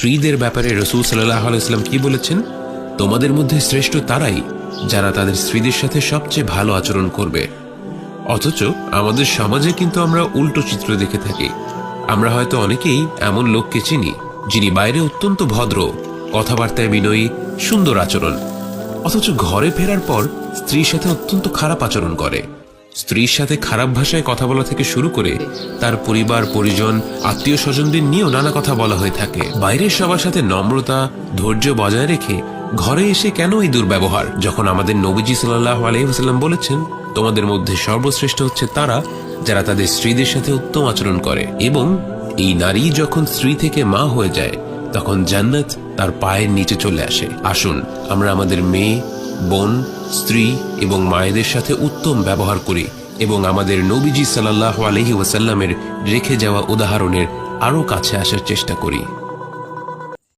স্ত্রীদের ব্যাপারে রসুল সাল্লাহ আলাইসলাম কি বলেছেন? তোমাদের মধ্যে শ্রেষ্ঠ তারাই যারা তাদের স্ত্রীদের সাথে সবচেয়ে ভালো আচরণ করবে। অথচ আমাদের সমাজে কিন্তু আমরা উল্টো চিত্র দেখে থাকি। আমরা হয়তো অনেকেই এমন লোককে চিনি, যিনি বাইরে অত্যন্ত ভদ্র, কথাবার্তায় বিনয়ী, সুন্দর আচরণ। অথচ ঘরে ফেরার পর স্ত্রীর সাথে অত্যন্ত খারাপ আচরণ করে। স্ত্রীর সাথে খারাপ ভাষায় কথা বলা থেকে শুরু করে তার পরিবার, পরিজন আত্মীয় স্বজনদের নিয়েও নানা কথা বলা হয়ে থাকে। বাইরের সবার সাথে নম্রতা, ধৈর্য বজায় রেখে ঘরে এসে কেন এই দুর্ব্যবহার? যখন আমাদের নবীজি সাল্লাহ আলহিহাস্লাম বলেছেন, তোমাদের মধ্যে সর্বশ্রেষ্ঠ হচ্ছে তারা যারা তাদের স্ত্রীদের সাথে উত্তম আচরণ করে। এবং এই নারী যখন স্ত্রী থেকে মা হয়ে যায়, তখন জান্নাত তার পায়ের নিচে চলে আসে। আসুন, আমরা আমাদের মেয়ে বোন, স্ত্রী এবং মায়েদের সাথে উত্তম ব্যবহার করি এবং আমাদের নবীজি সাল্লাহ আলহি ওয়াসাল্লামের রেখে যাওয়া উদাহরণের আরও কাছে আসার চেষ্টা করি।